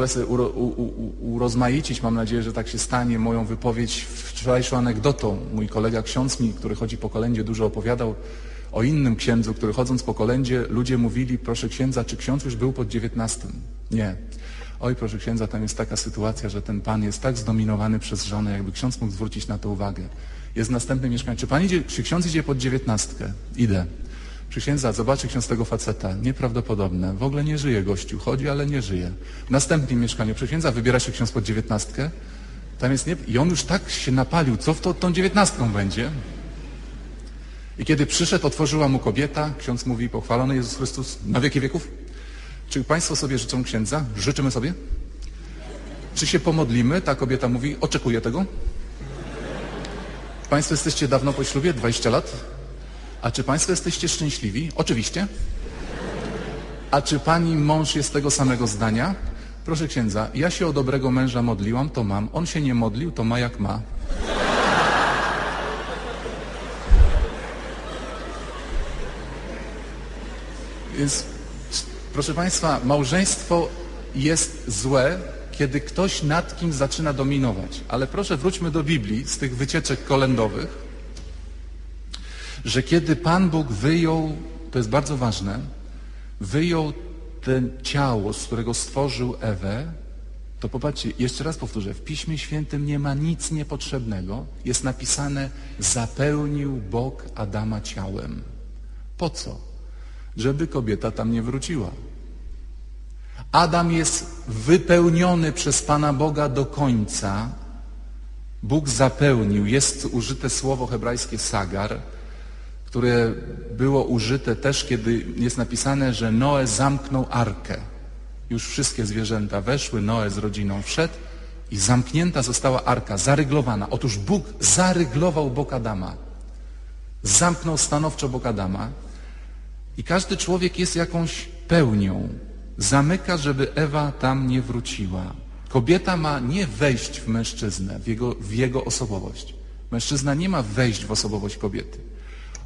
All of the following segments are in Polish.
pozwolę sobie uro, u, u, urozmaicić, mam nadzieję, że tak się stanie, moją wypowiedź wczorajszą anegdotą. Mój kolega ksiądz mi, który chodzi po kolędzie, dużo opowiadał o innym księdzu, który chodząc po kolędzie, ludzie mówili, proszę księdza, czy ksiądz już był pod dziewiętnastym? Nie. Oj, proszę księdza, tam jest taka sytuacja, że ten pan jest tak zdominowany przez żonę, jakby ksiądz mógł zwrócić na to uwagę. Jest następne mieszkanie. Czy pan czy ksiądz idzie pod dziewiętnastkę? Idę. Przy księdza, zobaczy ksiądz tego faceta. Nieprawdopodobne. W ogóle nie żyje gościu. Chodzi, ale nie żyje. W następnym mieszkaniu przy księdza wybiera się ksiądz pod dziewiętnastkę. Tam jest nie... I on już tak się napalił. Co w to, tą dziewiętnastką będzie? I kiedy przyszedł, otworzyła mu kobieta. Ksiądz mówi, pochwalony Jezus Chrystus na wieki wieków. Czy Państwo sobie życzą księdza? Życzymy sobie? Czy się pomodlimy? Ta kobieta mówi, oczekuję tego. Państwo jesteście dawno po ślubie, 20 lat? A czy Państwo jesteście szczęśliwi? Oczywiście. A czy Pani mąż jest tego samego zdania? Proszę księdza, ja się o dobrego męża modliłam, to mam. On się nie modlił, to ma jak ma. Więc, proszę Państwa, małżeństwo jest złe, kiedy ktoś nad kim zaczyna dominować. Ale proszę wróćmy do Biblii, z tych wycieczek kolędowych, że kiedy Pan Bóg wyjął, to jest bardzo ważne, wyjął ten ciało, z którego stworzył Ewę, to popatrzcie, jeszcze raz powtórzę, w Piśmie Świętym nie ma nic niepotrzebnego. Jest napisane, zapełnił Bóg Adama ciałem. Po co? Żeby kobieta tam nie wróciła. Adam jest wypełniony przez Pana Boga do końca. Bóg zapełnił. Jest użyte słowo hebrajskie sagar, które było użyte też, kiedy jest napisane, że Noe zamknął arkę. Już wszystkie zwierzęta weszły, Noe z rodziną wszedł i zamknięta została arka, zaryglowana. Otóż Bóg zaryglował bok Adama. Zamknął stanowczo bok Adama i każdy człowiek jest jakąś pełnią. Zamyka, żeby Ewa tam nie wróciła. Kobieta ma nie wejść w mężczyznę, w jego, w jego osobowość. Mężczyzna nie ma wejść w osobowość kobiety.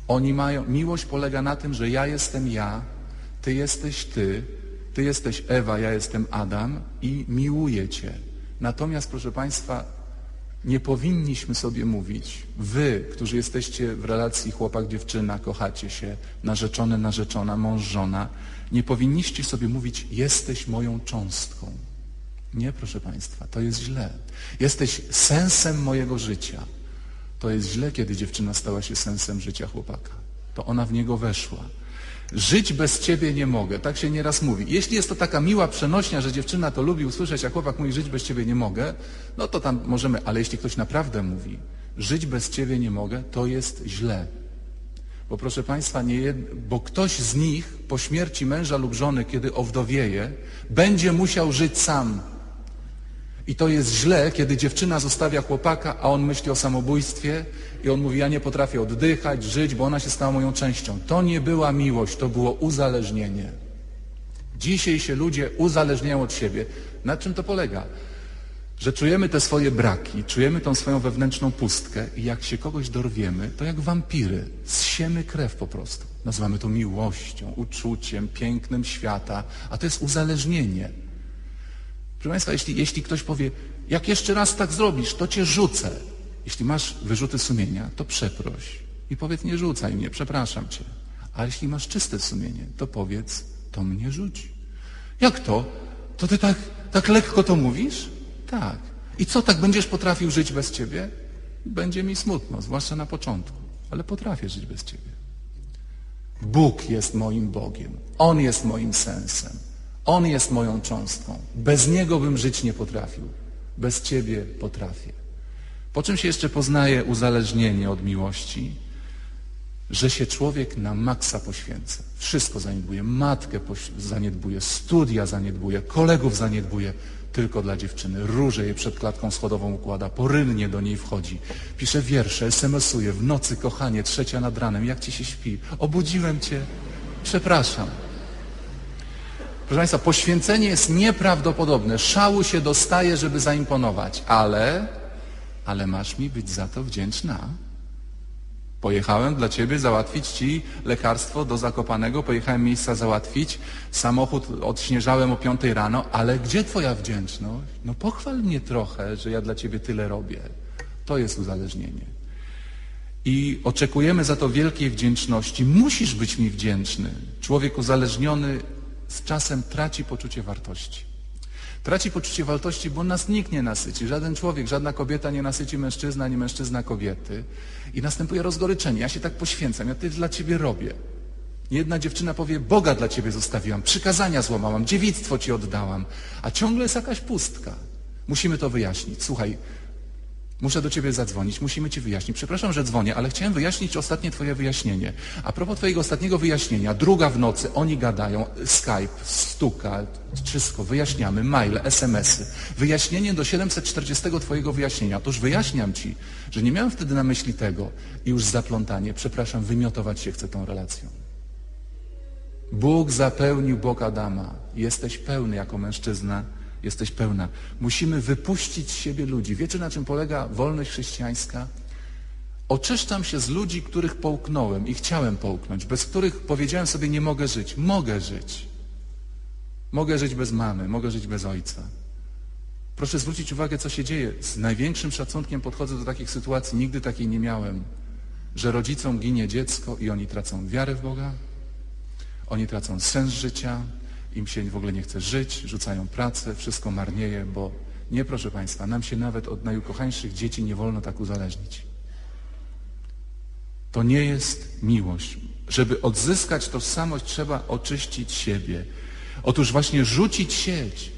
Oni mają, miłość polega na tym, że ja jestem ja, ty jesteś ty, ty jesteś Ewa, ja jestem Adam i miłuję cię. Natomiast, proszę Państwa, nie powinniśmy sobie mówić, wy, którzy jesteście w relacji chłopak-dziewczyna, kochacie się, narzeczony, narzeczona, mąż, żona, nie powinniście sobie mówić, jesteś moją cząstką. Nie, proszę Państwa, to jest źle. Jesteś sensem mojego życia. To jest źle, kiedy dziewczyna stała się sensem życia chłopaka. To ona w niego weszła. Żyć bez ciebie nie mogę. Tak się nieraz mówi. Jeśli jest to taka miła przenośnia, że dziewczyna to lubi usłyszeć, a chłopak mówi, żyć bez ciebie nie mogę, no to tam możemy, ale jeśli ktoś naprawdę mówi, żyć bez ciebie nie mogę, to jest źle. Bo proszę Państwa, nie, bo ktoś z nich po śmierci męża lub żony, kiedy owdowieje, będzie musiał żyć sam. I to jest źle, kiedy dziewczyna zostawia chłopaka, a on myśli o samobójstwie i on mówi, ja nie potrafię oddychać, żyć, bo ona się stała moją częścią. To nie była miłość, to było uzależnienie. Dzisiaj się ludzie uzależniają od siebie. Na czym to polega? Że czujemy te swoje braki, czujemy tą swoją wewnętrzną pustkę i jak się kogoś dorwiemy, to jak wampiry, zsiemy krew po prostu. Nazywamy to miłością, uczuciem, pięknem świata, a to jest uzależnienie. Proszę Państwa, jeśli, jeśli ktoś powie, jak jeszcze raz tak zrobisz, to cię rzucę. Jeśli masz wyrzuty sumienia, to przeproś. I powiedz, nie rzucaj mnie, przepraszam cię. A jeśli masz czyste sumienie, to powiedz, to mnie rzuci. Jak to? To ty tak, tak lekko to mówisz? Tak. I co, tak będziesz potrafił żyć bez ciebie? Będzie mi smutno, zwłaszcza na początku, ale potrafię żyć bez ciebie. Bóg jest moim Bogiem. On jest moim sensem. On jest moją cząstką. Bez Niego bym żyć nie potrafił. Bez Ciebie potrafię. Po czym się jeszcze poznaje uzależnienie od miłości? Że się człowiek na maksa poświęca. Wszystko zaniedbuje. Matkę zaniedbuje, studia zaniedbuje, kolegów zaniedbuje. Tylko dla dziewczyny. Róże je przed klatką schodową układa, porynnie do niej wchodzi. Pisze wiersze, smsuje, w nocy, kochanie, trzecia nad ranem, jak ci się śpi? Obudziłem cię, przepraszam. Proszę Państwa, poświęcenie jest nieprawdopodobne. Szału się dostaje, żeby zaimponować, ale, ale masz mi być za to wdzięczna. Pojechałem dla ciebie załatwić ci lekarstwo do Zakopanego, pojechałem miejsca załatwić, samochód odśnieżałem o piątej rano, ale gdzie twoja wdzięczność? No pochwal mnie trochę, że ja dla ciebie tyle robię. To jest uzależnienie. I oczekujemy za to wielkiej wdzięczności. Musisz być mi wdzięczny. Człowiek uzależniony z czasem traci poczucie wartości. Traci poczucie wartości, bo nas nikt nie nasyci. Żaden człowiek, żadna kobieta nie nasyci mężczyzna, ani mężczyzna kobiety. I następuje rozgoryczenie. Ja się tak poświęcam, ja to dla ciebie robię. Jedna dziewczyna powie, Boga dla ciebie zostawiłam, przykazania złamałam, dziewictwo ci oddałam, a ciągle jest jakaś pustka. Musimy to wyjaśnić. Słuchaj, Muszę do ciebie zadzwonić, musimy ci wyjaśnić. Przepraszam, że dzwonię, ale chciałem wyjaśnić ostatnie twoje wyjaśnienie. A propos twojego ostatniego wyjaśnienia, druga w nocy, oni gadają, Skype, stuka, wszystko, wyjaśniamy, maile, smsy. Wyjaśnienie do 740 twojego wyjaśnienia. Otóż wyjaśniam ci, że nie miałem wtedy na myśli tego i już zaplątanie, przepraszam, wymiotować się chcę tą relacją. Bóg zapełnił Bóg Adama. Jesteś pełny jako mężczyzna jesteś pełna. Musimy wypuścić z siebie ludzi. Wiecie, na czym polega wolność chrześcijańska? Oczyszczam się z ludzi, których połknąłem i chciałem połknąć, bez których powiedziałem sobie, nie mogę żyć. Mogę żyć. Mogę żyć bez mamy, mogę żyć bez ojca. Proszę zwrócić uwagę, co się dzieje. Z największym szacunkiem podchodzę do takich sytuacji. Nigdy takiej nie miałem, że rodzicom ginie dziecko i oni tracą wiarę w Boga, oni tracą sens życia, im się w ogóle nie chce żyć, rzucają pracę, wszystko marnieje, bo nie, proszę Państwa, nam się nawet od najukochańszych dzieci nie wolno tak uzależnić. To nie jest miłość. Żeby odzyskać tożsamość, trzeba oczyścić siebie. Otóż właśnie rzucić sieć.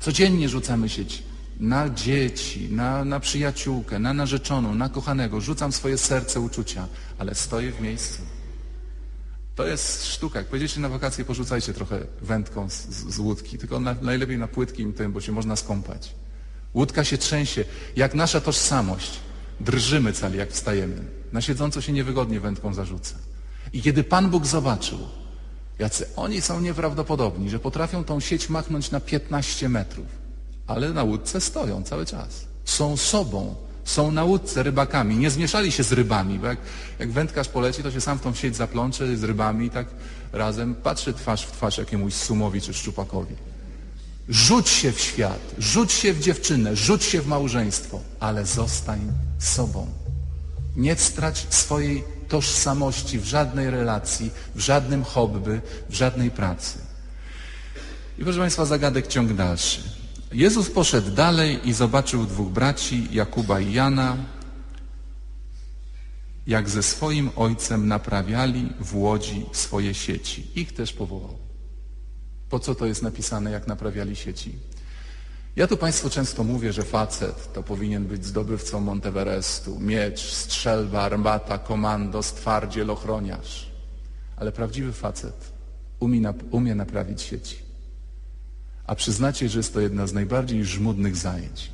Codziennie rzucamy sieć na dzieci, na, na przyjaciółkę, na narzeczoną, na kochanego. Rzucam swoje serce, uczucia, ale stoję w miejscu. To jest sztuka. Jak pojedziecie na wakacje, porzucajcie trochę wędką z, z łódki. Tylko na, najlepiej na płytkim tym, bo się można skąpać. Łódka się trzęsie. Jak nasza tożsamość. Drżymy cali, jak wstajemy. Na siedząco się niewygodnie wędką zarzuca. I kiedy Pan Bóg zobaczył, jacy oni są nieprawdopodobni, że potrafią tą sieć machnąć na 15 metrów, ale na łódce stoją cały czas. Są sobą, są na łódce rybakami, nie zmieszali się z rybami, bo jak, jak wędkarz poleci, to się sam w tą sieć zaplącze z rybami i tak razem patrzy twarz w twarz jakiemuś sumowi czy szczupakowi. Rzuć się w świat, rzuć się w dziewczynę, rzuć się w małżeństwo, ale zostań sobą. Nie strać swojej tożsamości w żadnej relacji, w żadnym hobby, w żadnej pracy. I proszę Państwa, zagadek ciąg dalszy. Jezus poszedł dalej i zobaczył dwóch braci, Jakuba i Jana, jak ze swoim ojcem naprawiali w łodzi swoje sieci. Ich też powołał. Po co to jest napisane, jak naprawiali sieci? Ja tu Państwu często mówię, że facet to powinien być zdobywcą Monteverestu, miecz, strzelba, armata, komando, stwardziel, ochroniarz. Ale prawdziwy facet umie, umie naprawić sieci. A przyznacie, że jest to jedna z najbardziej żmudnych zajęć.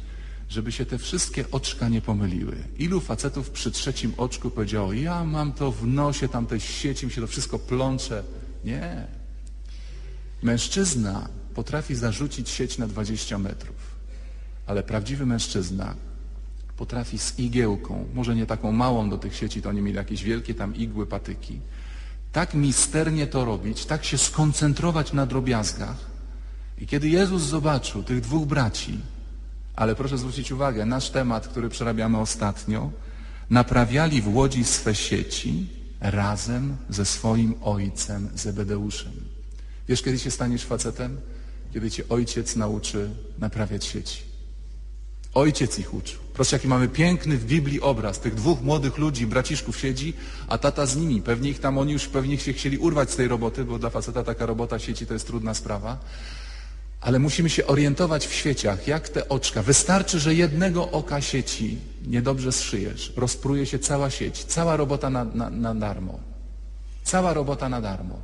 Żeby się te wszystkie oczka nie pomyliły. Ilu facetów przy trzecim oczku powiedziało, ja mam to w nosie, tamtej sieci, mi się to wszystko plącze. Nie. Mężczyzna potrafi zarzucić sieć na 20 metrów. Ale prawdziwy mężczyzna potrafi z igiełką, może nie taką małą do tych sieci, to oni mieli jakieś wielkie tam igły, patyki, tak misternie to robić, tak się skoncentrować na drobiazgach, i kiedy Jezus zobaczył tych dwóch braci, ale proszę zwrócić uwagę, nasz temat, który przerabiamy ostatnio, naprawiali w łodzi swe sieci razem ze swoim ojcem Zebedeuszem. Wiesz, kiedy się staniesz facetem? Kiedy cię ojciec nauczy naprawiać sieci. Ojciec ich uczył. Proszę, jaki mamy piękny w Biblii obraz tych dwóch młodych ludzi, braciszków siedzi, a tata z nimi. Pewnie ich tam, oni już pewnie się chcieli urwać z tej roboty, bo dla faceta taka robota sieci to jest trudna sprawa. Ale musimy się orientować w świeciach, jak te oczka. Wystarczy, że jednego oka sieci niedobrze zszyjesz. Rozpruje się cała sieć, cała robota na, na, na darmo. Cała robota na darmo.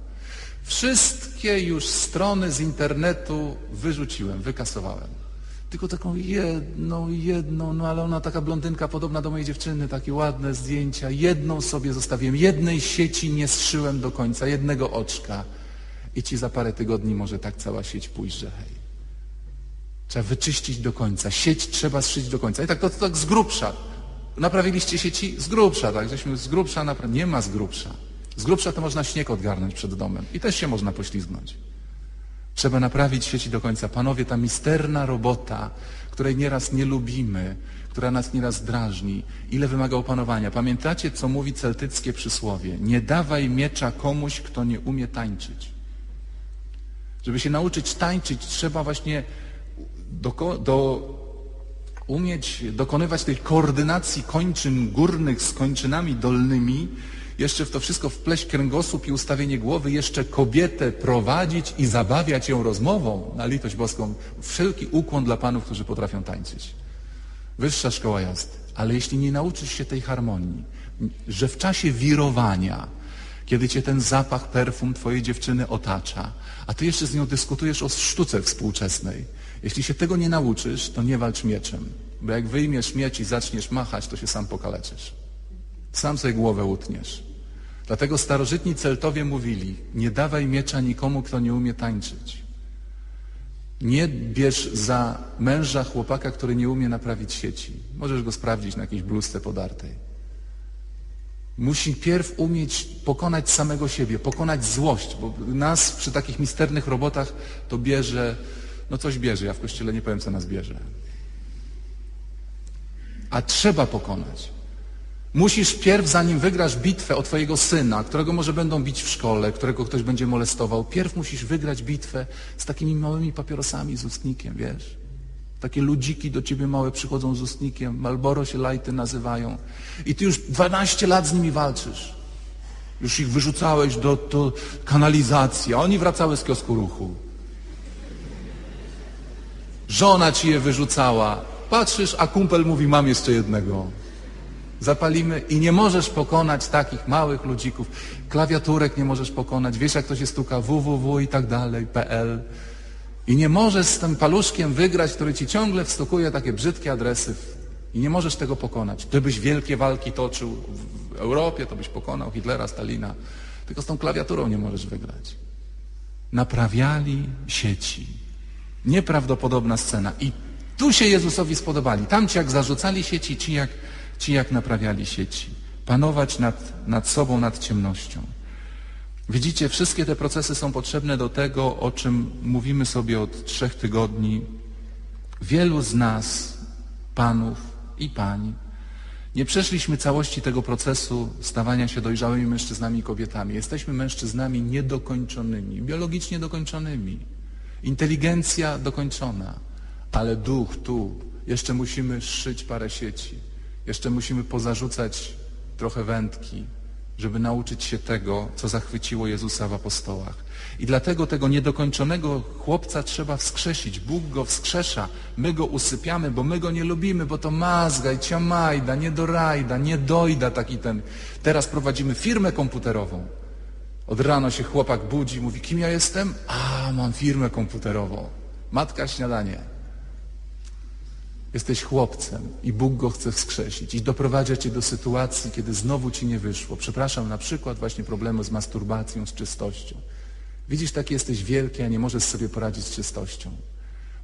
Wszystkie już strony z internetu wyrzuciłem, wykasowałem. Tylko taką jedną, jedną, no ale ona taka blondynka podobna do mojej dziewczyny, takie ładne zdjęcia. Jedną sobie zostawiłem, jednej sieci nie zszyłem do końca, jednego oczka. I ci za parę tygodni może tak cała sieć pójść, że hej. Trzeba wyczyścić do końca. Sieć trzeba zszyć do końca. I tak to, to tak z grubsza. Naprawiliście sieci z grubsza, tak? Żeśmy z grubsza. Nie ma z grubsza. Z grubsza to można śnieg odgarnąć przed domem i też się można poślizgnąć. Trzeba naprawić sieci do końca. Panowie, ta misterna robota, której nieraz nie lubimy, która nas nieraz drażni, ile wymaga opanowania. Pamiętacie, co mówi celtyckie przysłowie? Nie dawaj miecza komuś, kto nie umie tańczyć. Żeby się nauczyć tańczyć, trzeba właśnie do, do, umieć dokonywać tej koordynacji kończyn górnych z kończynami dolnymi, jeszcze w to wszystko wpleść kręgosłup i ustawienie głowy, jeszcze kobietę prowadzić i zabawiać ją rozmową, na litość boską, wszelki ukłon dla panów, którzy potrafią tańczyć. Wyższa szkoła jazdy. Ale jeśli nie nauczysz się tej harmonii, że w czasie wirowania, kiedy cię ten zapach perfum twojej dziewczyny otacza, a ty jeszcze z nią dyskutujesz o sztuce współczesnej, jeśli się tego nie nauczysz, to nie walcz mieczem, bo jak wyjmiesz miecz i zaczniesz machać, to się sam pokaleczysz. Sam sobie głowę utniesz. Dlatego starożytni Celtowie mówili, nie dawaj miecza nikomu, kto nie umie tańczyć. Nie bierz za męża chłopaka, który nie umie naprawić sieci. Możesz go sprawdzić na jakiejś bluzce podartej. Musi pierw umieć pokonać samego siebie, pokonać złość, bo nas przy takich misternych robotach to bierze, no coś bierze, ja w kościele nie powiem, co nas bierze. A trzeba pokonać. Musisz pierw, zanim wygrasz bitwę o twojego syna, którego może będą bić w szkole, którego ktoś będzie molestował, pierw musisz wygrać bitwę z takimi małymi papierosami z ustnikiem, wiesz? Takie ludziki do ciebie małe przychodzą z ustnikiem, Malboro się lajty nazywają. I ty już 12 lat z nimi walczysz. Już ich wyrzucałeś do, do kanalizacji, a oni wracały z kiosku ruchu. Żona ci je wyrzucała. Patrzysz, a kumpel mówi, mam jeszcze jednego zapalimy i nie możesz pokonać takich małych ludzików. Klawiaturek nie możesz pokonać. Wiesz, jak to się stuka www i tak dalej, pl. I nie możesz z tym paluszkiem wygrać, który ci ciągle wstukuje takie brzydkie adresy. I nie możesz tego pokonać. Gdybyś wielkie walki toczył w Europie, to byś pokonał Hitlera, Stalina. Tylko z tą klawiaturą nie możesz wygrać. Naprawiali sieci. Nieprawdopodobna scena. I tu się Jezusowi spodobali. Tam ci jak zarzucali sieci, ci jak ci jak naprawiali sieci, panować nad, nad sobą, nad ciemnością. Widzicie, wszystkie te procesy są potrzebne do tego, o czym mówimy sobie od trzech tygodni. Wielu z nas, panów i pań, nie przeszliśmy całości tego procesu stawania się dojrzałymi mężczyznami i kobietami. Jesteśmy mężczyznami niedokończonymi, biologicznie dokończonymi. Inteligencja dokończona, ale duch tu. Jeszcze musimy szyć parę sieci. Jeszcze musimy pozarzucać trochę wędki, żeby nauczyć się tego, co zachwyciło Jezusa w apostołach. I dlatego tego niedokończonego chłopca trzeba wskrzesić. Bóg go wskrzesza. My go usypiamy, bo my go nie lubimy, bo to mazgaj, ciamajda, nie dorajda, nie dojda taki ten. Teraz prowadzimy firmę komputerową. Od rana się chłopak budzi, mówi, kim ja jestem? A, mam firmę komputerową. Matka śniadanie. Jesteś chłopcem i Bóg go chce wskrzesić i doprowadza cię do sytuacji, kiedy znowu ci nie wyszło. Przepraszam, na przykład właśnie problemu z masturbacją, z czystością. Widzisz, tak jesteś wielki, a nie możesz sobie poradzić z czystością.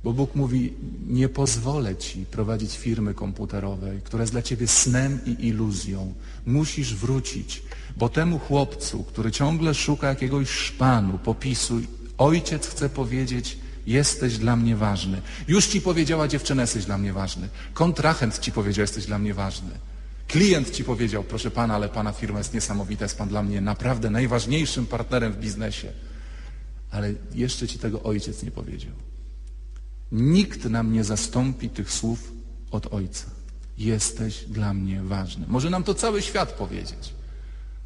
Bo Bóg mówi, nie pozwolę ci prowadzić firmy komputerowej, która jest dla ciebie snem i iluzją. Musisz wrócić, bo temu chłopcu, który ciągle szuka jakiegoś szpanu, popisu, ojciec chce powiedzieć, Jesteś dla mnie ważny. Już ci powiedziała dziewczyna, jesteś dla mnie ważny. Kontrahent ci powiedział, jesteś dla mnie ważny. Klient ci powiedział, proszę pana, ale pana firma jest niesamowita, jest pan dla mnie naprawdę najważniejszym partnerem w biznesie. Ale jeszcze ci tego ojciec nie powiedział. Nikt nam nie zastąpi tych słów od ojca. Jesteś dla mnie ważny. Może nam to cały świat powiedzieć.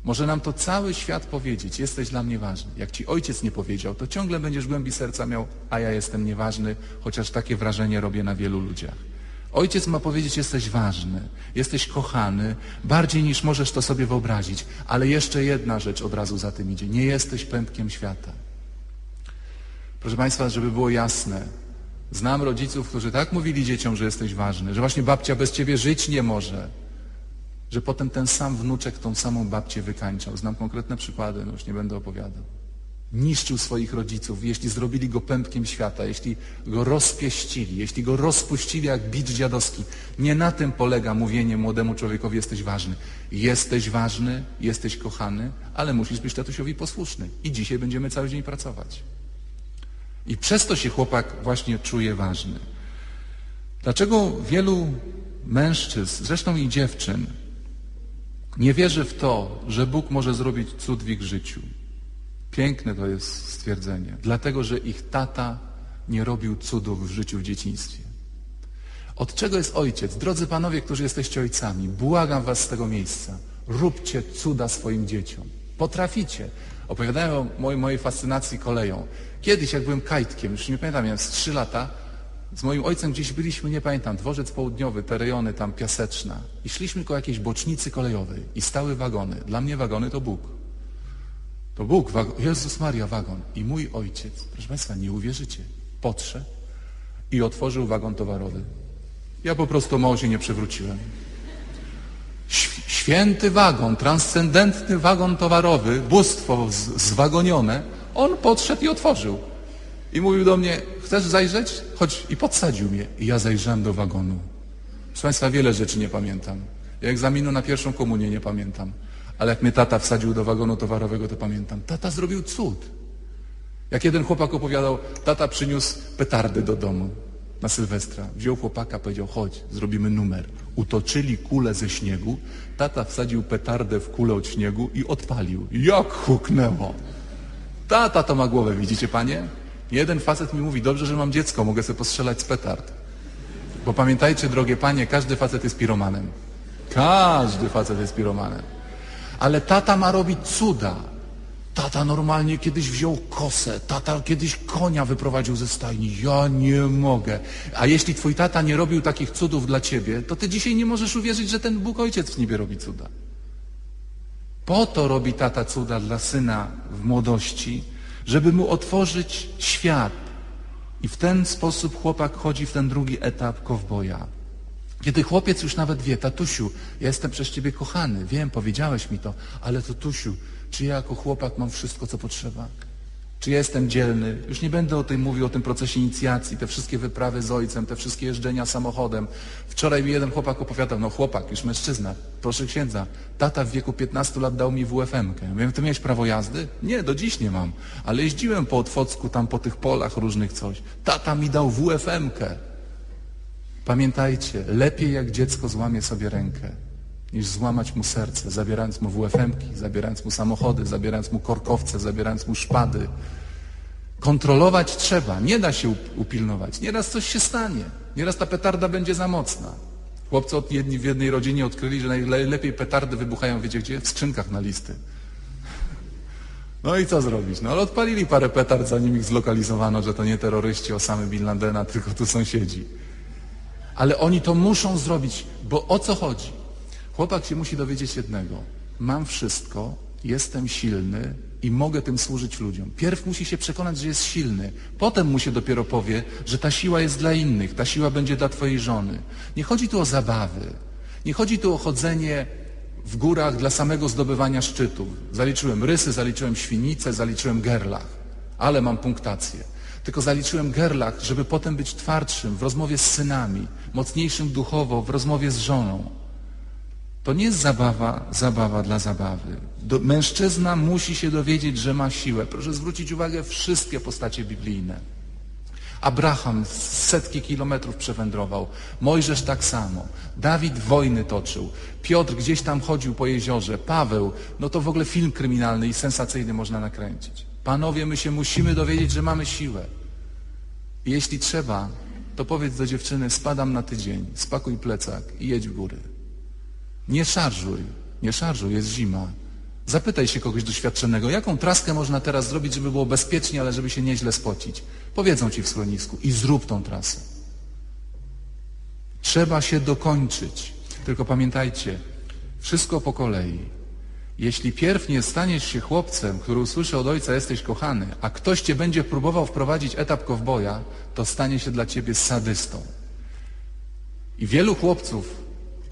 Może nam to cały świat powiedzieć, jesteś dla mnie ważny. Jak ci ojciec nie powiedział, to ciągle będziesz głębi serca miał, a ja jestem nieważny, chociaż takie wrażenie robię na wielu ludziach. Ojciec ma powiedzieć, jesteś ważny, jesteś kochany, bardziej niż możesz to sobie wyobrazić. Ale jeszcze jedna rzecz od razu za tym idzie. Nie jesteś pępkiem świata. Proszę Państwa, żeby było jasne, znam rodziców, którzy tak mówili dzieciom, że jesteś ważny, że właśnie babcia bez ciebie żyć nie może że potem ten sam wnuczek tą samą babcię wykańczał. Znam konkretne przykłady, no już nie będę opowiadał. niszczył swoich rodziców, jeśli zrobili go pępkiem świata, jeśli go rozpieścili, jeśli go rozpuścili jak bicz dziadowski. Nie na tym polega mówienie młodemu człowiekowi jesteś ważny. Jesteś ważny, jesteś kochany, ale musisz być tatusiowi posłuszny. I dzisiaj będziemy cały dzień pracować. I przez to się chłopak właśnie czuje ważny. Dlaczego wielu mężczyzn, zresztą i dziewczyn, nie wierzy w to, że Bóg może zrobić cud w ich życiu? Piękne to jest stwierdzenie. Dlatego, że ich tata nie robił cudów w życiu w dzieciństwie. Od czego jest ojciec? Drodzy panowie, którzy jesteście ojcami, błagam was z tego miejsca. Róbcie cuda swoim dzieciom. Potraficie. Opowiadałem o mojej, fascynacji koleją. Kiedyś, jak byłem kajtkiem, już nie pamiętam, miałem z trzy lata, z moim ojcem gdzieś byliśmy, nie pamiętam, dworzec południowy, te rejony tam piaseczna. I szliśmy koło jakiejś bocznicy kolejowej i stały wagony. Dla mnie wagony to Bóg. To Bóg, Jezus Maria, wagon. I mój ojciec, proszę Państwa, nie uwierzycie, podszedł i otworzył wagon towarowy. Ja po prostu mało się nie przewróciłem. Święty wagon, transcendentny wagon towarowy, bóstwo zwagonione, on podszedł i otworzył. I mówił do mnie, chcesz zajrzeć? Chodź. I podsadził mnie. I ja zajrzałem do wagonu. Proszę Państwa, wiele rzeczy nie pamiętam. Ja egzaminu na pierwszą komunię nie pamiętam. Ale jak mnie tata wsadził do wagonu towarowego, to pamiętam. Tata zrobił cud. Jak jeden chłopak opowiadał, tata przyniósł petardy do domu na Sylwestra. Wziął chłopaka, powiedział, chodź, zrobimy numer. Utoczyli kulę ze śniegu, tata wsadził petardę w kulę od śniegu i odpalił. Jak huknęło. Tata to ma głowę, widzicie panie? Jeden facet mi mówi, dobrze, że mam dziecko, mogę sobie postrzelać z petard. Bo pamiętajcie, drogie panie, każdy facet jest piromanem. Każdy facet jest piromanem. Ale tata ma robić cuda. Tata normalnie kiedyś wziął kosę, tata kiedyś konia wyprowadził ze stajni. Ja nie mogę. A jeśli twój tata nie robił takich cudów dla ciebie, to ty dzisiaj nie możesz uwierzyć, że ten Bóg Ojciec w niebie robi cuda. Po to robi tata cuda dla syna w młodości, żeby mu otworzyć świat. I w ten sposób chłopak chodzi w ten drugi etap kowboja. Kiedy chłopiec już nawet wie, tatusiu, ja jestem przez ciebie kochany, wiem, powiedziałeś mi to, ale tatusiu, czy ja jako chłopak mam wszystko, co potrzeba? Czy jestem dzielny? Już nie będę o tym mówił, o tym procesie inicjacji, te wszystkie wyprawy z ojcem, te wszystkie jeżdżenia samochodem. Wczoraj mi jeden chłopak opowiadał, no chłopak, już mężczyzna, proszę księdza, tata w wieku 15 lat dał mi WFM-kę. Ja Mówię, ty miałeś prawo jazdy? Nie, do dziś nie mam, ale jeździłem po Otwocku, tam po tych polach różnych coś. Tata mi dał WFM-kę. Pamiętajcie, lepiej jak dziecko złamie sobie rękę, niż złamać mu serce, zabierając mu WFM-ki, zabierając mu samochody, zabierając mu korkowce, zabierając mu szpady. Kontrolować trzeba, nie da się up- upilnować. Nieraz coś się stanie, nieraz ta petarda będzie za mocna. Chłopcy od jedni w jednej rodzinie odkryli, że najlepiej petardy wybuchają, wiecie gdzie? W skrzynkach na listy. No i co zrobić? No ale odpalili parę petard, zanim ich zlokalizowano, że to nie terroryści Osamy Bin Ladena, tylko tu sąsiedzi. Ale oni to muszą zrobić, bo o co chodzi? Chłopak się musi dowiedzieć jednego. Mam wszystko, jestem silny i mogę tym służyć ludziom. Pierw musi się przekonać, że jest silny. Potem mu się dopiero powie, że ta siła jest dla innych, ta siła będzie dla twojej żony. Nie chodzi tu o zabawy. Nie chodzi tu o chodzenie w górach dla samego zdobywania szczytów. Zaliczyłem rysy, zaliczyłem świnice, zaliczyłem gerlach. Ale mam punktację. Tylko zaliczyłem gerlach, żeby potem być twardszym w rozmowie z synami, mocniejszym duchowo w rozmowie z żoną. To nie jest zabawa, zabawa dla zabawy. Do, mężczyzna musi się dowiedzieć, że ma siłę. Proszę zwrócić uwagę wszystkie postacie biblijne. Abraham setki kilometrów przewędrował, Mojżesz tak samo, Dawid wojny toczył, Piotr gdzieś tam chodził po jeziorze, Paweł, no to w ogóle film kryminalny i sensacyjny można nakręcić. Panowie, my się musimy dowiedzieć, że mamy siłę. Jeśli trzeba, to powiedz do dziewczyny, spadam na tydzień, spakuj plecak i jedź w góry. Nie szarżuj, nie szarżuj, jest zima. Zapytaj się kogoś doświadczonego, jaką traskę można teraz zrobić, żeby było bezpiecznie, ale żeby się nieźle spocić. Powiedzą ci w schronisku i zrób tą trasę. Trzeba się dokończyć. Tylko pamiętajcie, wszystko po kolei. Jeśli pierw nie staniesz się chłopcem, który usłyszy od ojca jesteś kochany, a ktoś cię będzie próbował wprowadzić etap kowboja, to stanie się dla ciebie sadystą. I wielu chłopców,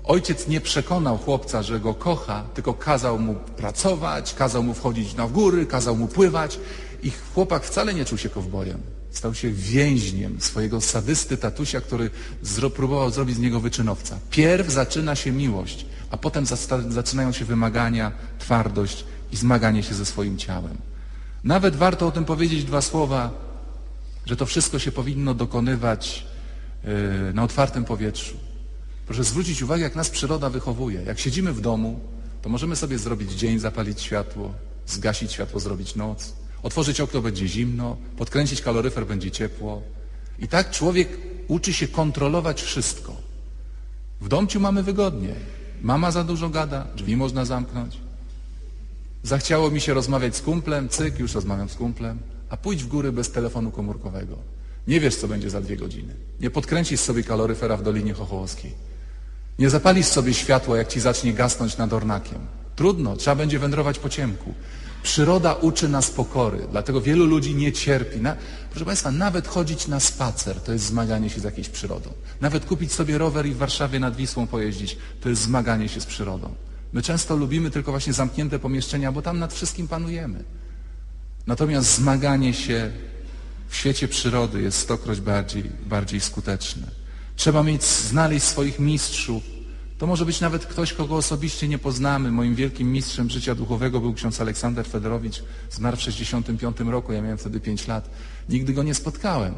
ojciec nie przekonał chłopca, że go kocha, tylko kazał mu pracować, kazał mu wchodzić na góry, kazał mu pływać ich chłopak wcale nie czuł się kowbojem. Stał się więźniem swojego sadysty tatusia, który zro, próbował zrobić z niego wyczynowca. Pierw zaczyna się miłość, a potem zaczynają się wymagania, twardość i zmaganie się ze swoim ciałem. Nawet warto o tym powiedzieć dwa słowa, że to wszystko się powinno dokonywać yy, na otwartym powietrzu. Proszę zwrócić uwagę, jak nas przyroda wychowuje. Jak siedzimy w domu, to możemy sobie zrobić dzień, zapalić światło, zgasić światło, zrobić noc, otworzyć okno, będzie zimno, podkręcić kaloryfer, będzie ciepło. I tak człowiek uczy się kontrolować wszystko. W domciu mamy wygodnie. Mama za dużo gada, drzwi można zamknąć. Zachciało mi się rozmawiać z kumplem, cyk, już rozmawiam z kumplem, a pójdź w góry bez telefonu komórkowego. Nie wiesz, co będzie za dwie godziny. Nie podkręcisz sobie kaloryfera w Dolinie Chochołowskiej. Nie zapalisz sobie światła, jak ci zacznie gasnąć nad ornakiem. Trudno, trzeba będzie wędrować po ciemku. Przyroda uczy nas pokory, dlatego wielu ludzi nie cierpi. Na, proszę Państwa, nawet chodzić na spacer to jest zmaganie się z jakiejś przyrodą. Nawet kupić sobie rower i w Warszawie nad Wisłą pojeździć to jest zmaganie się z przyrodą. My często lubimy tylko właśnie zamknięte pomieszczenia, bo tam nad wszystkim panujemy. Natomiast zmaganie się w świecie przyrody jest stokroć bardziej, bardziej skuteczne. Trzeba mieć, znaleźć swoich mistrzów. To może być nawet ktoś, kogo osobiście nie poznamy. Moim wielkim mistrzem życia duchowego był ksiądz Aleksander Federowicz. Zmarł w 65 roku, ja miałem wtedy 5 lat. Nigdy go nie spotkałem,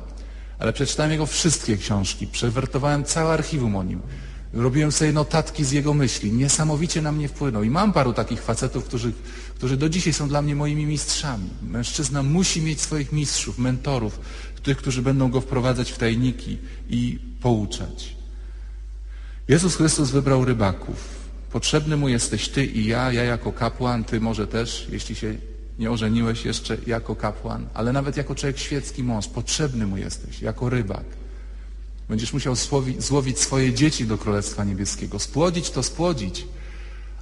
ale przeczytałem jego wszystkie książki. Przewertowałem całe archiwum o nim. Robiłem sobie notatki z jego myśli. Niesamowicie na mnie wpłynął. I mam paru takich facetów, którzy, którzy do dzisiaj są dla mnie moimi mistrzami. Mężczyzna musi mieć swoich mistrzów, mentorów, tych, którzy będą go wprowadzać w tajniki i pouczać. Jezus Chrystus wybrał rybaków. Potrzebny mu jesteś ty i ja, ja jako kapłan, ty może też, jeśli się nie ożeniłeś jeszcze jako kapłan, ale nawet jako człowiek świecki mąż, potrzebny mu jesteś, jako rybak. Będziesz musiał złowić, swoje dzieci do Królestwa Niebieskiego. Spłodzić to spłodzić,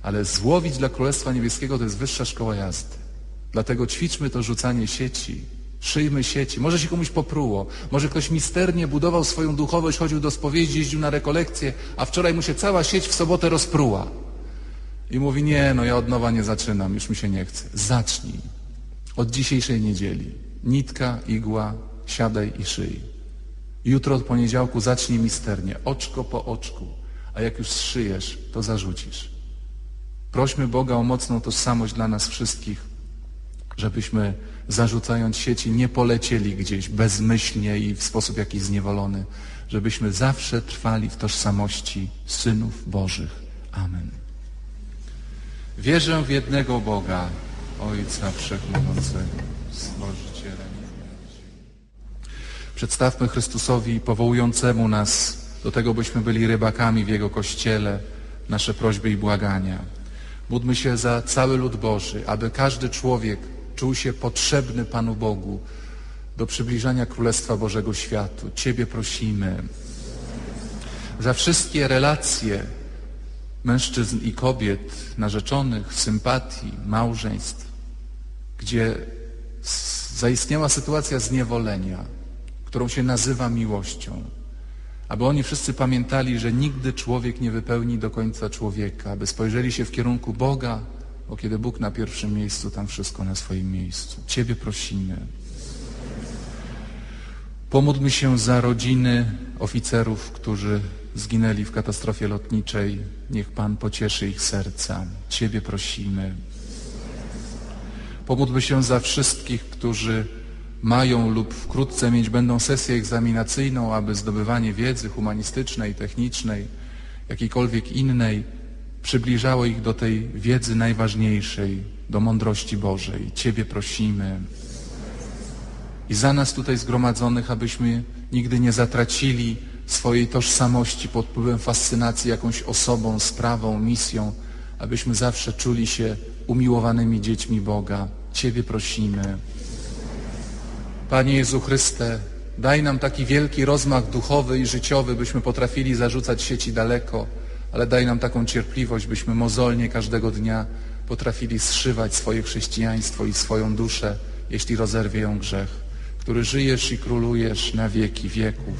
ale złowić dla Królestwa Niebieskiego to jest wyższa szkoła jazdy. Dlatego ćwiczmy to rzucanie sieci, szyjmy sieci. Może się komuś popruło, może ktoś misternie budował swoją duchowość, chodził do spowiedzi, jeździł na rekolekcje, a wczoraj mu się cała sieć w sobotę rozpruła. I mówi, nie, no ja od nowa nie zaczynam, już mi się nie chce. Zacznij. Od dzisiejszej niedzieli. Nitka, igła, siadaj i szyj. Jutro od poniedziałku zacznij misternie, oczko po oczku, a jak już zszyjesz, to zarzucisz. Prośmy Boga o mocną tożsamość dla nas wszystkich, żebyśmy zarzucając sieci nie polecieli gdzieś bezmyślnie i w sposób jakiś zniewolony, żebyśmy zawsze trwali w tożsamości synów Bożych. Amen. Wierzę w jednego Boga, Ojca Wszechmogącego, Stworzyciela. Przedstawmy Chrystusowi powołującemu nas do tego, byśmy byli rybakami w Jego Kościele, nasze prośby i błagania. Módlmy się za cały lud Boży, aby każdy człowiek czuł się potrzebny Panu Bogu do przybliżania Królestwa Bożego światu. Ciebie prosimy za wszystkie relacje mężczyzn i kobiet, narzeczonych, sympatii, małżeństw, gdzie zaistniała sytuacja zniewolenia, którą się nazywa miłością. Aby oni wszyscy pamiętali, że nigdy człowiek nie wypełni do końca człowieka, aby spojrzeli się w kierunku Boga, bo kiedy Bóg na pierwszym miejscu, tam wszystko na swoim miejscu. Ciebie prosimy. Pomódlmy się za rodziny oficerów, którzy zginęli w katastrofie lotniczej. Niech Pan pocieszy ich serca. Ciebie prosimy. Pomódlmy się za wszystkich, którzy mają lub wkrótce mieć będą sesję egzaminacyjną, aby zdobywanie wiedzy humanistycznej, technicznej, jakiejkolwiek innej przybliżało ich do tej wiedzy najważniejszej, do mądrości Bożej. Ciebie prosimy. I za nas tutaj zgromadzonych, abyśmy nigdy nie zatracili swojej tożsamości pod wpływem fascynacji jakąś osobą, sprawą, misją, abyśmy zawsze czuli się umiłowanymi dziećmi Boga. Ciebie prosimy. Panie Jezu Chryste, daj nam taki wielki rozmach duchowy i życiowy, byśmy potrafili zarzucać sieci daleko, ale daj nam taką cierpliwość, byśmy mozolnie każdego dnia potrafili zszywać swoje chrześcijaństwo i swoją duszę, jeśli rozerwie ją grzech, który żyjesz i królujesz na wieki wieków.